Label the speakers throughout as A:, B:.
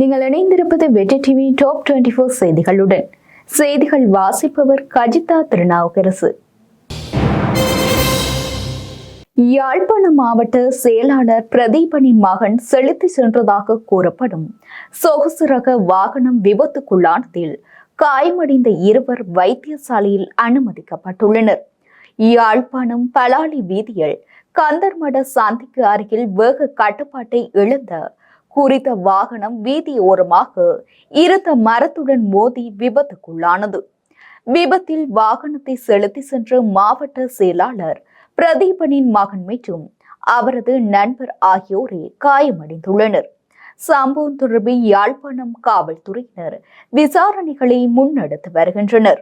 A: நீங்கள் இணைந்திருப்பது வெற்றி டிவி டாப் டுவெண்ட்டி ஃபோர் செய்திகளுடன். செய்திகள் வாசிப்பவர் கஜிதா திருநாவுக்கரசு. யாழ்ப்பாண மாவட்ட செயலாளர் பிரதீபனின் மகன் செலுத்தி சென்றதாக கூறப்படும். சொகுசு ரக வாகனம் விபத்துக்குள்ளானதில் காயமடைந்த இருவர் வைத்தியசாலையில் அனுமதிக்கப்பட்டுள்ளனர். யாழ்ப்பாணம் பலாலி வீதியில் கந்தர்மட சந்திக்கு அருகில் வேக கட்டுப்பாட்டை இழந்த குறித்த வாகனம் வீதியோரமாக இருத்த மரத்துடன் மோதி விபத்துக்குள்ளானது. விபத்தில் வாகனத்தை செலுத்தி சென்ற மாவட்ட செயலாளர் பிரதீபனின் மகன் மற்றும் அவரது நண்பர் ஆகியோரே காயமடைந்துள்ளனர். சம்பவம் தொடர்பில் யாழ்ப்பாணம் காவல்துறையினர் விசாரணைகளை முன்னெடுத்து வருகின்றனர்.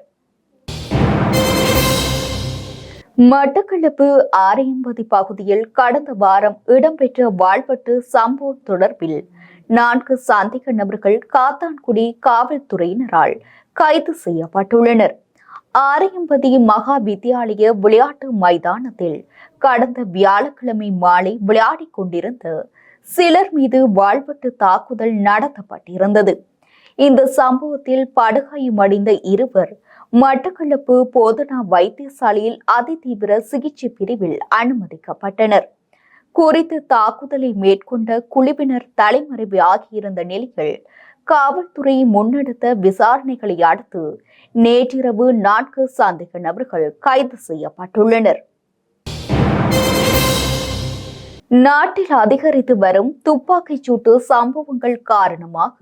A: மட்டக்களப்பு ஆரையம்பதி பகுதியில் கடந்த வாரம் இடம்பெற்ற வாழ்வெட்டு சம்பவம் தொடர்பில் நான்கு சந்தேக நபர்கள் காத்தான்குடி காவல்துறையினரால் கைது செய்யப்பட்டுள்ளனர். ஆரையம்பதி மகா வித்தியாலய விளையாட்டு மைதானத்தில் கடந்த வியாழக்கிழமை மாலை விளையாடிக் கொண்டிருந்த சிலர் மீது வாழ்வெட்டு தாக்குதல் நடத்தப்பட்டிருந்தது. இந்த சம்பவத்தில் படுகாயமடைந்த இருவர் மட்டக்களப்பு போதனா வைத்தியசாலையில் அதிதீவிர சிகிச்சை பிரிவில் அனுமதிக்கப்பட்டனர். குறித்து தாக்குதலை மேற்கொண்ட குழுவினர் தலைமறைவு ஆகியிருந்த நிலையில் காவல்துறை முன்னெடுத்த விசாரணைகளை அடுத்து நேற்றிரவு நான்கு சந்தேக நபர்கள் கைது செய்யப்பட்டுள்ளனர். நாட்டில் அதிகரித்து வரும் துப்பாக்கிச் சூட்டு சம்பவங்கள் காரணமாக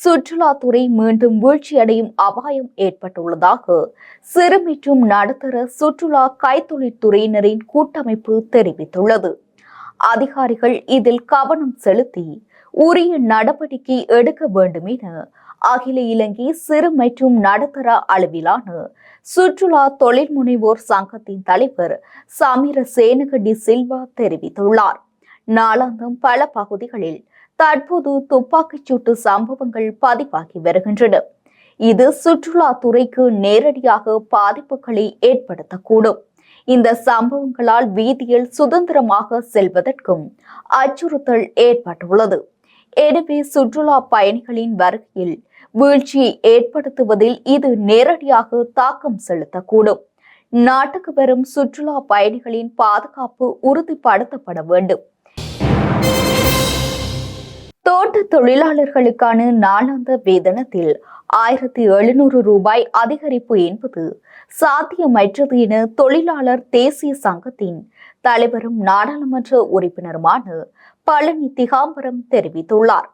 A: சுற்றுலாத்துறை மீண்டும் வீழ்ச்சியடையும் அபாயம் ஏற்பட்டுள்ளதாக சிறு மற்றும் நடுத்தர சுற்றுலா கைத்தொழில்துறையினரின் கூட்டமைப்பு தெரிவித்துள்ளது. அதிகாரிகள் இதில் கவனம் செலுத்தி உரிய நடவடிக்கை எடுக்க வேண்டும் என அகில இலங்கை சிறு மற்றும் நடுத்தர அளவிலான சுற்றுலா தொழில் முனைவோர் சங்கத்தின் தலைவர் சமீர சேனகடி சில்வா தெரிவித்துள்ளார். நாளாந்தம் பல பகுதிகளில் தற்போது துப்பாக்கிச் சூட்டு சம்பவங்கள் பதிவாகி வருகின்றன. இது சுற்றுலா துறைக்கு நேரடியாக பாதிப்புகளை ஏற்படுத்தக்கூடும். இந்த சம்பவங்களால் வீதியில் சுதந்திரமாக செல்வதற்கும் அச்சுறுத்தல் ஏற்பட்டுள்ளது. எனவே சுற்றுலா பயணிகளின் வருகையில் வீழ்ச்சியை ஏற்படுத்துவதில் இது நேரடியாக தாக்கம் செலுத்தக்கூடும். நாட்டுக்கு வரும் சுற்றுலா பயணிகளின் பாதுகாப்பு உறுதிப்படுத்தப்பட வேண்டும். தோட்ட தொழிலாளர்களுக்கான நாளாந்த வேதனத்தில் ஆயிரத்தி எழுநூறு ரூபாய் அதிகரிப்பு என்பது சாத்தியமற்றது என தொழிலாளர் தேசிய சங்கத்தின் தலைவரும் நாடாளுமன்ற உறுப்பினருமான பழனி திகாம்பரம் தெரிவித்துள்ளார்.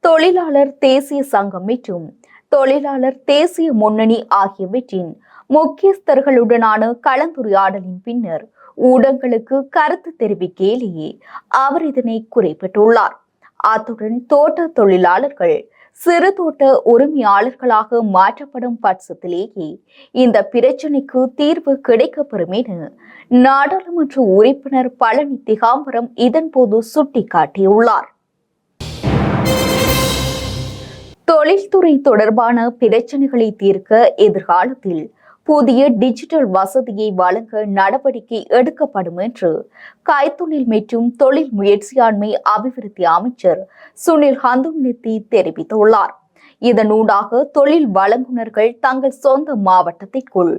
A: தொழிலாளர் தேசிய சங்கம் மற்றும் தொழிலாளர் தேசிய முன்னணி ஆகியவற்றின் முக்கியஸ்தர்களுடனான கலந்துரையாடலின் பின்னர் ஊடகங்களுக்கு கருத்து தெரிவிக்கையிலேயே அவர் இதனை குறிப்பிட்டுள்ளார். அத்துடன் தோட்ட தொழிலாளர்கள் சிறு தோட்ட உரிமையாளர்களாக மாற்றப்படும் பட்சத்திலேயே இந்த பிரச்சினைக்கு தீர்வு கிடைக்கப்பெறும் என நாடாளுமன்ற உறுப்பினர் பழனி திகாம்பரம் இதன்போது சுட்டிக்காட்டியுள்ளார். தொழில்துறை தொடர்பான பிரச்சனைகளை தீர்க்க எதிர்காலத்தில் புதிய டிஜிட்டல் வசதியை வழங்க நடவடிக்கை எடுக்கப்படும் என்று கைத்தொழில் மற்றும் தொழில் முயற்சியாண்மை அபிவிருத்தி அமைச்சர் சுனில் ஹந்தும்னித்தி தெரிவித்துள்ளார். இதனூடாக தொழில் வழங்குனர்கள் தங்கள் சொந்த மாவட்டத்திற்குள்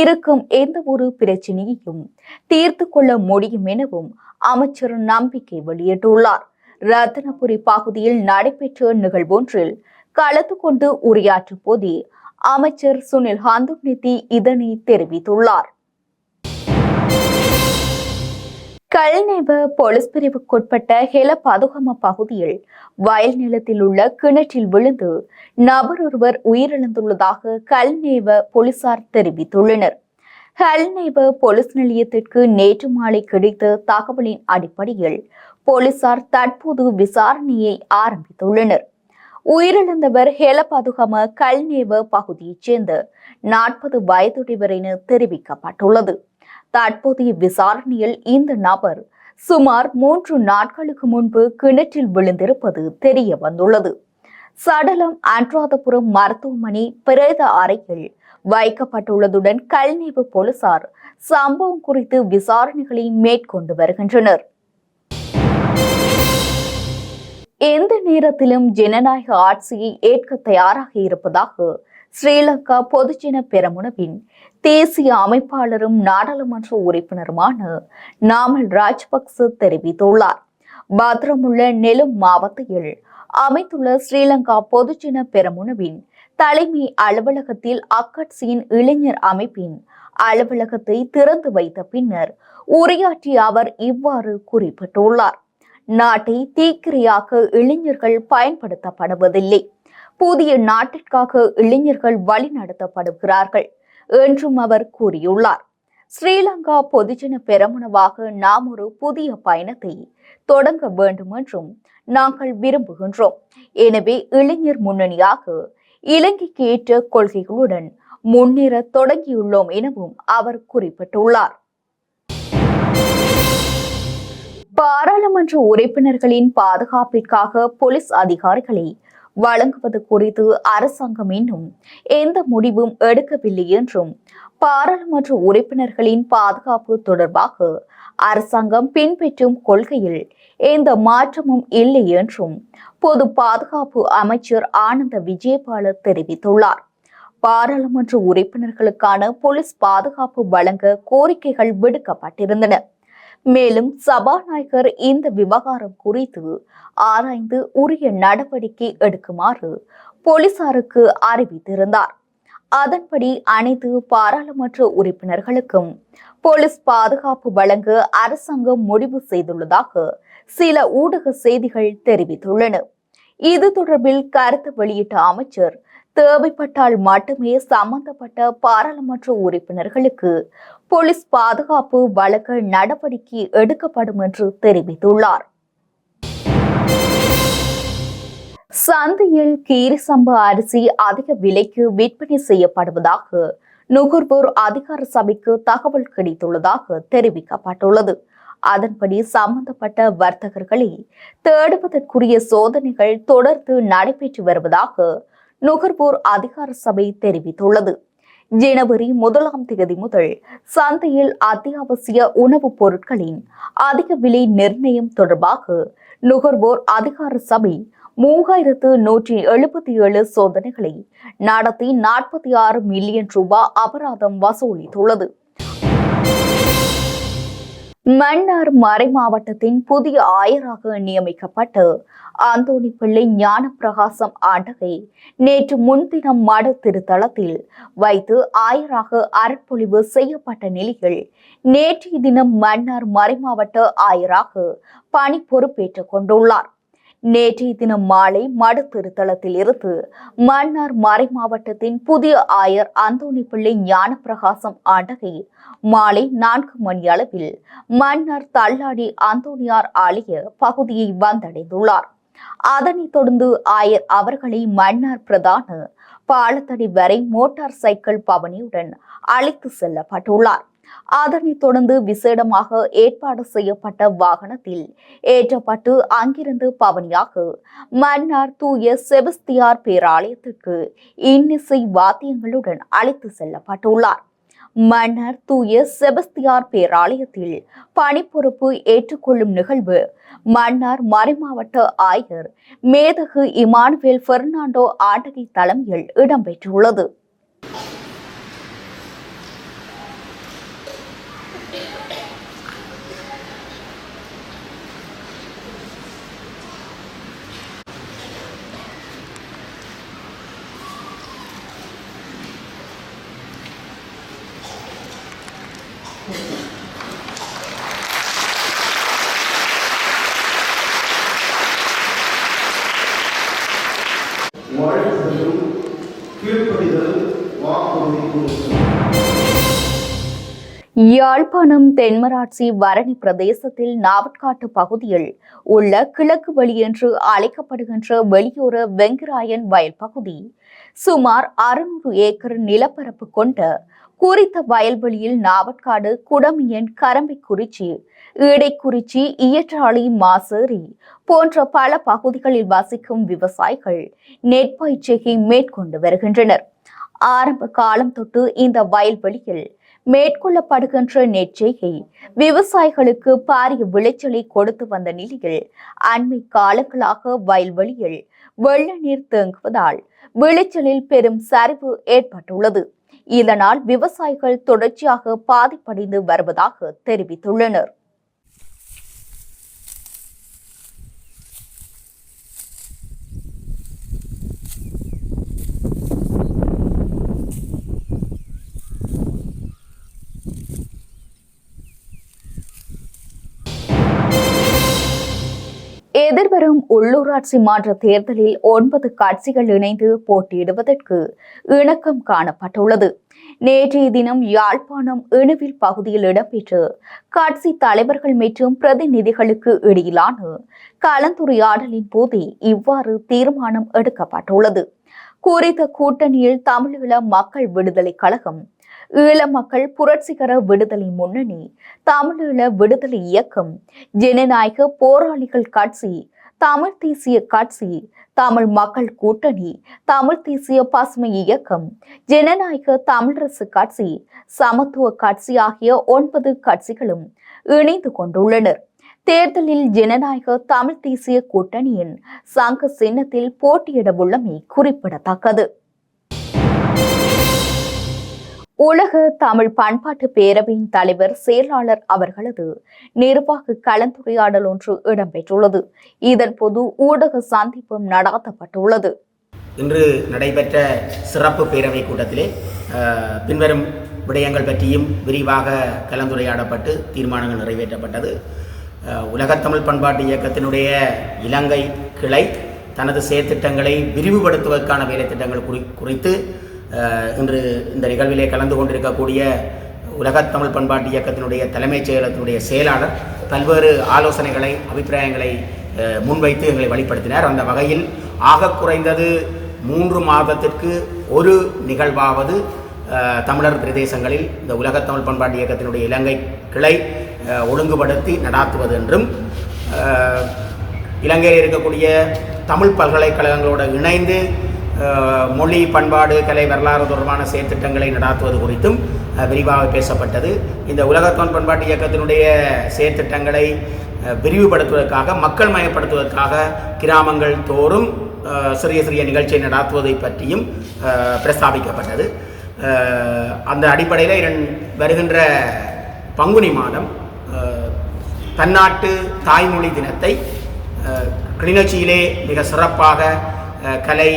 A: இருக்கும் எந்த ஒரு பிரச்சனையையும் தீர்த்து கொள்ள முடியும் எனவும் அமைச்சர் நம்பிக்கை வெளியிட்டுள்ளார். ரத்தனபுரி பகுதியில் நடைபெற்ற நிகழ்வொன்றில் கலந்து கொண்டு உரையாற்றும் போதே அமைச்சர் சுனில் ஹாந்துநிதி இதனை தெரிவித்துள்ளார். கல்நேவ போலீஸ் பிரிவுக்குட்பட்ட ஹெல பதுகம பகுதியில் வயல் நிலத்தில் உள்ள கிணற்றில் விழுந்து நபர் ஒருவர் உயிரிழந்துள்ளதாக கல்நேவ போலீசார் தெரிவித்துள்ளனர். ஹல்நேவ போலீஸ் நிலையத்திற்கு நேற்று மாலை கிடைத்த தகவலின் அடிப்படையில் போலீசார் தற்போது விசாரணையை ஆரம்பித்துள்ளனர். உயிரிழந்தவர் ஹெலபதுகம கல்நேவ பகுதியைச் சேர்ந்த நாற்பது வயதுடையவர் என தெரிவிக்கப்பட்டுள்ளது. தற்போதைய விசாரணையில் இந்த நபர் சுமார் மூன்று நாட்களுக்கு முன்பு கிணற்றில் விழுந்திருப்பது தெரிய வந்துள்ளது. சடலம் அன்றாதபுரம் மருத்துவமனை பிரேத அறையில் வைக்கப்பட்டுள்ளதுடன் கல்நீவு போலீசார் சம்பவம் குறித்து விசாரணைகளை மேற்கொண்டு வருகின்றனர். எந்த நேரத்திலும் ஜனநாயக ஆட்சியை ஏற்க தயாராக இருப்பதாக ஸ்ரீலங்கா பொதுஜன பெரமுனவின் தேசிய அமைப்பாளரும் நாடாளுமன்ற உறுப்பினருமான நாமல் ராஜபக்ச தெரிவித்துள்ளார். பத்ரமுள்ள நெலும் மாவட்டத்தில் அமைத்துள்ள ஸ்ரீலங்கா பொதுஜன பெரமுனவின் தலைமை அலுவலகத்தில் அக்கட்சியின் இளைஞர் அமைப்பின் அலுவலகத்தை திறந்து வைத்த பின்னர் உரையாற்றிய அவர் இவ்வாறு குறிப்பிட்டுள்ளார். நாட்டை தீக்கிரையாக்க இளைஞர்கள் பயன்படுத்தப்படுவதில்லை. புதிய நாட்டிற்காக இளைஞர்கள் வழிநடத்தப்படுகிறார்கள் என்றும் அவர் கூறியுள்ளார். ஸ்ரீலங்கா பொதுஜன பெரமுனவாக நாம் ஒரு புதிய பயணத்தை தொடங்க வேண்டும் என்றும் நாங்கள் விரும்புகின்றோம். எனவே இளைஞர் முன்னணியாக இலங்கைக்கு ஏற்ற கொள்கைகளுடன் முன்னேற தொடங்கியுள்ளோம் எனவும் அவர் குறிப்பிட்டுள்ளார். பாராளுமன்ற உறுப்பினர்களின் பாதுகாப்பிற்காக போலீஸ் அதிகாரிகளை வழங்குவது குறித்து அரசாங்கம் இன்னும் எந்த முடிவும் எடுக்கவில்லை என்றும் பாராளுமன்ற உறுப்பினர்களின் பாதுகாப்பு தொடர்பாக அரசாங்கம் பின்பற்றும் கொள்கையில் எந்த மாற்றமும் இல்லை என்றும் பொது பாதுகாப்பு அமைச்சர் ஆனந்த விஜயபால தெரிவித்துள்ளார். பாராளுமன்ற உறுப்பினர்களுக்கான போலீஸ் பாதுகாப்பு வழங்க கோரிக்கைகள் விடுக்கப்பட்டிருந்தன. மேலும் சபாநாயகர் இந்த விவகாரம் குறித்து ஆராய்ந்து உரிய நடவடிக்கை எடுக்குமாறு போலீசாருக்கு அறிவித்திருந்தார். அதன்படி அனைத்து பாராளுமன்ற உறுப்பினர்களுக்கும் போலீஸ் பாதுகாப்பு வழங்க அரசாங்கம் முடிவு செய்துள்ளதாக சில ஊடக செய்திகள் தெரிவித்துள்ளன. இது தொடர்பில் கருத்து வெளியிட்ட அமைச்சர் தேவைப்பட்டால் மட்டுமே சம்பந்தப்பட்ட பாராளுமன்ற உறுப்பினர்களுக்கு போலீஸ் பாதுகாப்பு வழங்க நடவடிக்கை எடுக்கப்படும் என்று தெரிவித்துள்ளார். சந்தையில் கீரிசம்பா அரிசி அதிக விலைக்கு விற்பனை செய்யப்படுவதாக நுகர்வோர் அதிகார சபைக்கு தகவல் கிடைத்துள்ளதாக தெரிவிக்கப்பட்டுள்ளது. அதன்படி சம்பந்தப்பட்ட வர்த்தகர்களை தேடுவதற்குரிய சோதனைகள் தொடர்ந்து நடைபெற்று வருவதாக நுகர்வோர் அதிகார சபை தெரிவித்துள்ளது. ஜனவரி முதலாம் தேதி முதல் சந்தையில் அத்தியாவசிய உணவுப் பொருட்களின் அதிக விலை நிர்ணயம் தொடர்பாக நுகர்வோர் அதிகார சபை மூவாயிரத்து நூற்றி எழுபத்தி ஏழு சோதனைகளை நடத்தி நாற்பத்தி ஆறு மில்லியன் ரூபாய் அபராதம் வசூலித்துள்ளது. மன்னார் மறை மாவட்டத்தின் புதிய ஆயராக நியமிக்கப்பட்டு ஆந்தோணி பிள்ளை ஞானப்பிரகாசம் ஆண்டகை நேற்று முன்தினம் மட திருத்தலத்தில் வைத்து ஆயராக அறப்பொழிவு செய்யப்பட்ட நிலையில் நேற்றைய தினம் மன்னார் மறைமாவட்ட ஆயராக பணி பொறுப்பேற்றுக் கொண்டுள்ளார். நேற்றைய தினம் மாலை மடு திருத்தலத்தில் இருந்து மன்னார் மறை மாவட்டத்தின் புதிய ஆயர் அந்தோணி பிள்ளை ஞானப்பிரகாசம் ஆண்டகை மாலை நான்கு மணி அளவில் மன்னார் தள்ளாடி அந்தோணியார் ஆலய பகுதியை வந்தடைந்துள்ளார். அதனைத் தொடர்ந்து ஆயர் அவர்களை மன்னார் பிரதான பாலத்தடி வரை மோட்டார் சைக்கிள் பவனியுடன் அழைத்து செல்லப்பட்டுள்ளார். அதனைத் தொடர்ந்து விசேடமாக ஏற்பாடு செய்யப்பட்ட வாகனத்தில் ஏற்றப்பட்டு அங்கிருந்து பவனியாக மன்னார் தூய செபஸ்தியார் பேராலயத்திற்கு இன்னிசை வாத்தியங்களுடன் அழைத்து செல்லப்பட்டுள்ளார். மன்னர் தூய செபஸ்தியார் பேராலயத்தில் பணிப்பொறுப்பு ஏற்றுக்கொள்ளும் நிகழ்வு. மன்னார் மறைமாவட்ட ஆயர் மேதகு இமானுவேல் பெர்னாண்டோ ஆண்டகை தலைமையில் இடம்பெற்றுள்ளது. யாழ்ப்பாணம் தென்மராட்சி வரணி பிரதேசத்தில் நாவட்காட்டு பகுதியில் உள்ள கிழக்கு வெளி என்று அழைக்கப்படுகின்ற வெளியோர வெங்கராயன் வயல் பகுதி சுமார் அறுநூறு ஏக்கர் நிலப்பரப்பு கொண்ட குறித்த வயல்வெளியில் நாவட்காடு குடமியன் கரம்பிக்குறிச்சி இடைக்குறிச்சி இயற்றாளி மாசேரி போன்ற பல பகுதிகளில் வசிக்கும் விவசாயிகள் நெற்பயிற்சியை மேற்கொண்டு வருகின்றனர். ஆரம்ப காலம் தொட்டு இந்த வயல்வெளியில் மேற்கொள்ளப்படுகின்ற நெற்செய்கை விவசாயிகளுக்கு பாரிய விளைச்சலை கொடுத்து வந்த நிலையில் அண்மை காலங்களாக வயல்வெளியில் வெள்ள நீர் தேங்குவதால் விளைச்சலில் பெரும் சரிவு ஏற்பட்டுள்ளது. இதனால் விவசாயிகள் தொடர்ச்சியாக பாதிப்படைந்து வருவதாக தெரிவித்துள்ளனர். உள்ளூராட்சி மன்ற தேர்தலில் ஒன்பது கட்சிகள் இணைந்து போட்டியிடுவதற்கு இணக்கம் காணப்பட்டுள்ளது. நேற்றைய தினம் யாழ்ப்பாணம் இணுவில் பகுதியில் இடம்பெற்ற கட்சி தலைவர்கள் மற்றும் பிரதிநிதிகளுக்கு இடையிலான கலந்துரையாடலின் போதே இவ்வாறு தீர்மானம் எடுக்கப்பட்டுள்ளது. குறித்த கூட்டணியில் தமிழீழ மக்கள் விடுதலை கழகம் ஈழ மக்கள் புரட்சிகர விடுதலை முன்னணி தமிழீழ விடுதலை இயக்கம் ஜனநாயக போராளிகள் கட்சி தமிழ் தேசிய கட்சி தமிழ் மக்கள் கூட்டணி தமிழ் தேசிய பசுமை இயக்கம் ஜனநாயக தமிழரசு கட்சி சமத்துவ கட்சி ஆகிய ஒன்பது கட்சிகளும் இணைந்து கொண்டுள்ளனர். தேர்தலில் ஜனநாயக தமிழ் தேசிய கூட்டணியின் சங்க சின்னத்தில் போட்டியிட உள்ளமை குறிப்பிடத்தக்கது. உலக தமிழ் பண்பாட்டு பேரவையின் தலைவர் செயலாளர் அவர்களது நிர்வாக கலந்துரையாடல் ஒன்று இடம்பெற்றுள்ளது. இதன் போது ஊடக சந்திப்பும் நடாத்தப்பட்டுள்ளது.
B: இன்று நடைபெற்ற சிறப்பு பேரவை கூட்டத்திலே பின்வரும் விடயங்கள் பற்றியும் விரிவாக கலந்துரையாடப்பட்டு தீர்மானங்கள் நிறைவேற்றப்பட்டது. உலகத்தமிழ் பண்பாட்டு இயக்கத்தினுடைய இலங்கை கிளை தனது செயற்திட்டங்களை விரிவுபடுத்துவதற்கான வேலைத்திட்டங்கள் குறி குறித்து இன்று இந்த நிகழ்விலே கலந்து கொண்டிருக்கக்கூடிய உலகத்தமிழ் பண்பாட்டு இயக்கத்தினுடைய தலைமைச் செயலகத்தினுடைய செயலாளர் பல்வேறு ஆலோசனைகளை அபிப்பிராயங்களை முன்வைத்து எங்களை வழிப்படுத்தினார். அந்த வகையில் ஆக குறைந்தது மூன்று மாதத்திற்கு ஒரு நிகழ்வாவது தமிழர் பிரதேசங்களில் இந்த உலகத்தமிழ் பண்பாட்டு இயக்கத்தினுடைய இலங்கை கிளை ஒழுங்குபடுத்தி நடாத்துவது என்றும் இலங்கையில் இருக்கக்கூடிய தமிழ் பல்கலைக்கழகங்களோடு இணைந்து மொழி பண்பாடு கலை வரலாறு தொடர்பான செயற்திட்டங்களை நடாத்துவது குறித்தும் விரிவாக பேசப்பட்டது. இந்த உலகத்தோன் பண்பாட்டு இயக்கத்தினுடைய செயற்திட்டங்களை விரிவுபடுத்துவதற்காக மக்கள் மயப்படுத்துவதற்காக கிராமங்கள் தோறும் சிறிய சிறிய நிகழ்ச்சியை நடாத்துவதை பற்றியும் பிரஸ்தாபிக்கப்பட்டது. அந்த அடிப்படையில் இரண்டு வருகின்ற பங்குனி மாதம் தன்னாட்டு தாய்மொழி தினத்தை கிளிநொச்சியிலே மிக சிறப்பாக கலை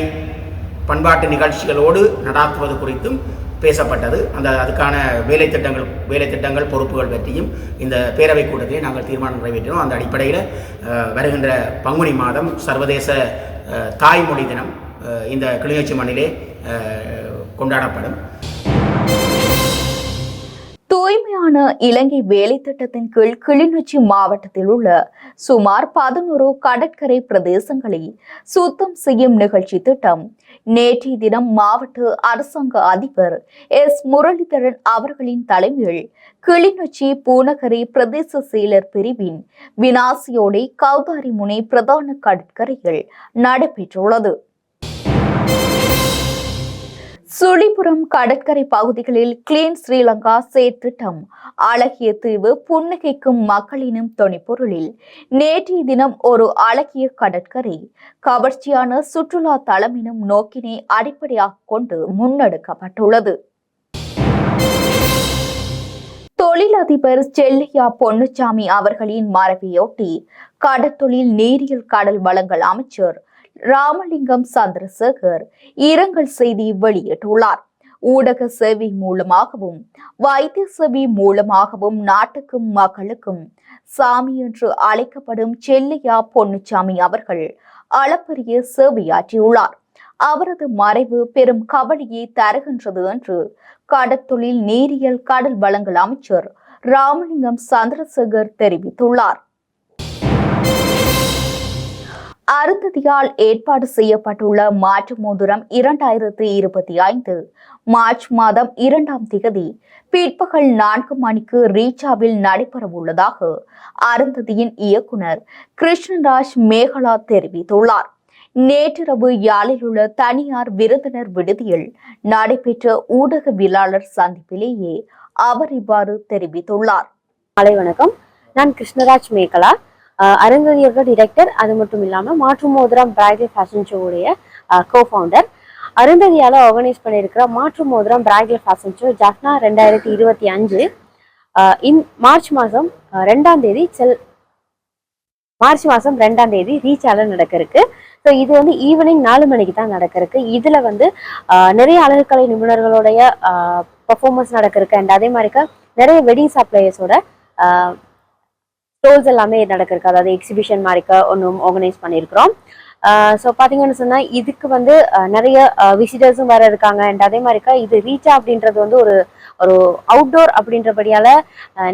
B: பண்பாட்டு நிகழ்ச்சிகளோடு நடாத்துவது குறித்தும் பேசப்பட்டது. அந்த அதுக்கான வேலை திட்டங்கள் வேலை திட்டங்கள் பொறுப்புகள் பற்றியும் இந்த பேரவைக் கூட்டத்திலே நாங்கள் தீர்மானம் நிறைவேற்றினோம். அந்த அடிப்படையில் வருகின்ற பங்குனி மாதம் சர்வதேச தாய்மொழி தினம் இந்த கிளிநொச்சி மண்ணிலே கொண்டாடப்படும்.
A: தூய்மையான இலங்கை வேலை திட்டத்தின் கீழ் கிளிநொச்சி மாவட்டத்தில் உள்ள சுமார் பதினோரு கடற்கரை பிரதேசங்களை சுத்தம் செய்யும் நிகழ்ச்சி திட்டம். நேற்றைய தினம் மாவட்ட அரசாங்க அதிபர் எஸ். முரளிதரன் அவர்களின் தலைமையில் கிளிநொச்சி பூநகரி பிரதேச செயலர் பிரிவின் வினாசியோடை கௌதாரி முனை பிரதான கடற்கரையில் நடைபெற்றுள்ளது. சுழிபுரம் கடற்கரை பகுதிகளில் கிளீன் ஸ்ரீலங்கா செயற்திட்டம் அழகிய தீவு புன்னகைக்கும் மக்களினும் துணைப்பொருளில் நேற்றைய தினம் ஒரு அழகிய கடற்கரை. கவர்ச்சியான சுற்றுலா தளமினும் எனும் நோக்கினை அடிப்படையாக கொண்டு முன்னெடுக்கப்பட்டுள்ளது. தொழிலதிபர் செல்லையா பொன்னுச்சாமி அவர்களின் மரபையொட்டி கடற்தொழில் நீரியல் கடல் வளங்கள் அமைச்சர் ராமலிங்கம் சந்திரசேகர் இரங்கல் செய்தி வெளியிட்டுள்ளார். ஊடக சேவை மூலமாகவும் வைத்திய சேவை மூலமாகவும் நாட்டுக்கும் மக்களுக்கும் சாமி என்று அழைக்கப்படும் செல்லையா பொன்னுச்சாமி அவர்கள் அளப்பரிய சேவையாற்றியுள்ளார். அவரது மறைவு பெரும் கவலையை தருகின்றது என்று கடற்தொழில் நீரியல் கடல் வளங்கள் அமைச்சர் ராமலிங்கம் சந்திரசேகர் தெரிவித்துள்ளார். அருந்ததியால் ஏற்பாடு செய்யப்பட்டுள்ள மாற்று மோதிரம் இரண்டாயிரத்தி இருபத்தி ஐந்து. மார்ச் மாதம் இரண்டாம் திகதி பிற்பகல் நான்கு மணிக்கு ரீச்சாவில் நடைபெறவுள்ளதாக அருந்ததியின் இயக்குனர் கிருஷ்ணராஜ் மேகலா தெரிவித்துள்ளார். நேற்றிரவு யாழில் உள்ள தனியார் விருந்தினர் விடுதியில் நடைபெற்ற ஊடகவியலாளர் சந்திப்பிலேயே அவர் இவ்வாறு தெரிவித்துள்ளார்.
C: மாலை வணக்கம். நான் கிருஷ்ணராஜ் மேகலா. அஹ் டிரெக்டர் அது மட்டும் இல்லாமல் மாற்று மோதிரம் பிராய்டல் ஃபேஷன் ஷோவுடைய கோ ஃபவுண்டர் அருந்ததியால் ஆர்கனைஸ் பண்ணியிருக்கிற மாற்று மோதிரம் பிராய்டல் ஃபேஷன் ஷோ ஜாஃப்னா ரெண்டாயிரத்தி இருபத்தி அஞ்சு. இன் மார்ச் மாதம் ரெண்டாம் தேதி செல் மார்ச் மாதம் ரெண்டாம் தேதி ரீச்சால நடக்க இருக்கு ஸோ இது வந்து ஈவினிங் நாலு மணிக்கு தான் நடக்க இருக்கு இதுல வந்து நிறைய அழகுக்கலை நிபுணர்களுடைய பர்ஃபார்மன்ஸ் நடக்க இருக்கு அண்ட் அதே மாதிரிக்க நிறைய வெட்டிங் சப்ளையர்ஸோட ஸ்டோல்ஸ் எல்லாமே நடக்கிறதுக்கு அதாவது எக்ஸிபிஷன் மாதிரிக்க ஒன்றும் ஆர்கனைஸ் பண்ணியிருக்கிறோம். ஸோ பார்த்தீங்கன்னு சொன்னால் இதுக்கு வந்து நிறைய விசிட்டர்ஸும் வேறு இருக்காங்க. அண்ட் அதே மாதிரிக்கா இது ரீச்சா அப்படின்றது வந்து ஒரு ஒரு அவுட்டோர் அப்படின்றபடியால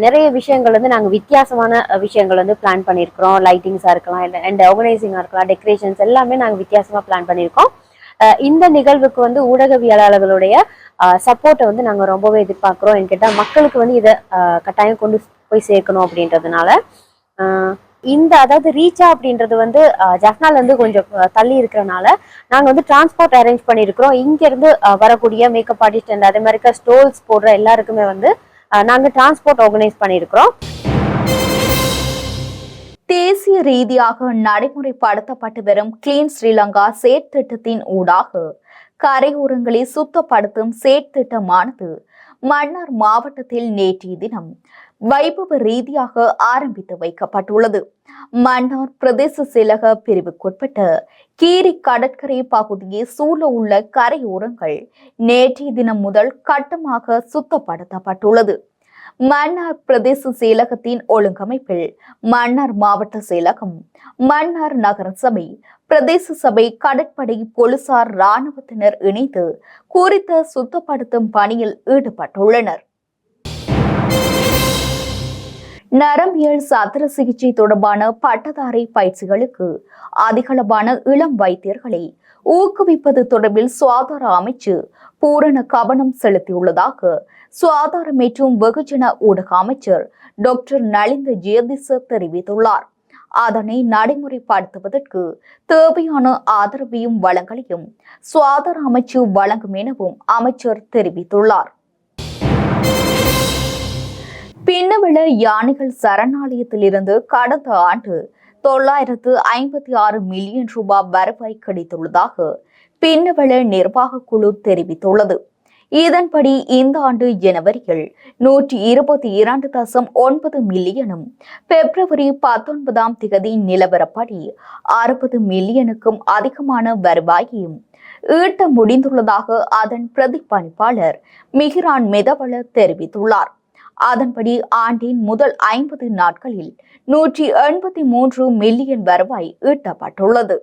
C: நிறைய விஷயங்கள் வந்து நாங்கள் வித்தியாசமான விஷயங்கள் வந்து பிளான் பண்ணியிருக்கிறோம். லைட்டிங்ஸாக இருக்கலாம் இல்லை அண்ட் ஆர்கனைசிங்காக இருக்கலாம் டெக்கரேஷன்ஸ் எல்லாமே நாங்கள் வித்தியாசமாக பிளான் பண்ணியிருக்கோம். இந்த நிகழ்வுக்கு வந்து ஊடகவியலாளர்களுடைய சப்போர்ட்டை வந்து நாங்கள் ரொம்பவே எதிர்பார்க்குறோம். என்கிட்ட மக்களுக்கு வந்து இதை கட்டாயம் கொண்டு போய் சேர்க்கணும் அப்படின்றதுனால இந்த அதாவது ரீச்சா அப்படின்றது வந்து ஜஃப்னாலேருந்து கொஞ்சம் தள்ளி இருக்கிறனால நாங்கள் வந்து டிரான்ஸ்போர்ட் அரேஞ்ச் பண்ணியிருக்கிறோம். இங்கேருந்து வரக்கூடிய மேக்கப் ஆர்டிஸ்ட் அண்ட் அதே மாதிரி ஸ்டோல்ஸ் போடுற எல்லாருக்குமே வந்து அஹ், நாங்க டிரான்ஸ்போர்ட் ஆர்கனைஸ் பண்ணியிருக்கிறோம்.
A: தேசிய ரீதியாக நடைமுறைப்படுத்தப்பட்டு வரும் கிளீன் ஸ்ரீலங்கா செயற்திட்டத்தின் ஊடாக கரையோரங்களை சுத்தப்படுத்தும் செயற்திட்டமானது மன்னார் மாவட்டத்தில் நேற்றைய தினம் வைபவ ரீதியாக ஆரம்பித்து வைக்கப்பட்டுள்ளது. மன்னார் பிரதேச செயலக பிரிவுக்குட்பட்ட கீரி கடற்கரை பகுதியை சூழ உள்ள கரையோரங்கள் நேற்றைய தினம் முதல் கட்டமாக சுத்தப்படுத்தப்பட்டுள்ளது. மன்னார் பிரதேச செயலகத்தின் ஒழுங்கமைப்பில் மன்னார் மாவட்ட செயலகம் மன்னார் நகர சபை பிரதேச சபை கடற்படை போலீசார் இராணுவத்தினர் இணைந்து குறித்த சுத்தப்படுத்தும் பணியில் ஈடுபட்டுள்ளனர். நரம்பியல் சத்திர சிகிச்சை தொடர்பான பட்டதாரி பயிற்சிகளுக்கு அதிகளவான இளம் வைத்தியர்களை ஊக்குவிப்பது தொடர்பில் சுகாதார அமைச்சு பூரண கவனம் செலுத்தியுள்ளதாக சுகாதார மற்றும் வெகுஜன ஊடக அமைச்சர் டாக்டர் நலிந்த ஜெயதிச தெரிவித்துள்ளார். அதனை நடைமுறைப்படுத்துவதற்கு தேவையான ஆதரவையும் வளங்களையும் சுகாதார அமைச்சு வழங்கும் எனவும் அமைச்சர் தெரிவித்துள்ளார். பின்னவள யானைகள் சரணாலயத்திலிருந்து கடந்த ஆண்டு தொள்ளாயிரத்து ஐம்பத்தி ஆறு மில்லியன் ரூபாய் வருவாய் கிடைத்துள்ளதாக பின்னவள நிர்வாக குழு தெரிவித்துள்ளது. இதன்படி இந்த ஆண்டு ஜனவரியில் நூற்றி இருபத்தி இரண்டு தசம் ஒன்பது மில்லியனும் பிப்ரவரி பத்தொன்பதாம் திகதி நிலவரப்படி அறுபது மில்லியனுக்கும் அதிகமான வருவாயையும் ஈட்ட முடிந்துள்ளதாக அதன் பிரதிபலிப்பாளர் மிகிரான் மெதவள தெரிவித்துள்ளார். அதன்படி ஆண்டின் முதல் ஐம்பது நாட்களில் நூற்றி எண்பத்தி மூன்று மில்லியன் வருவாய் ஈட்டப்பட்டுள்ளது.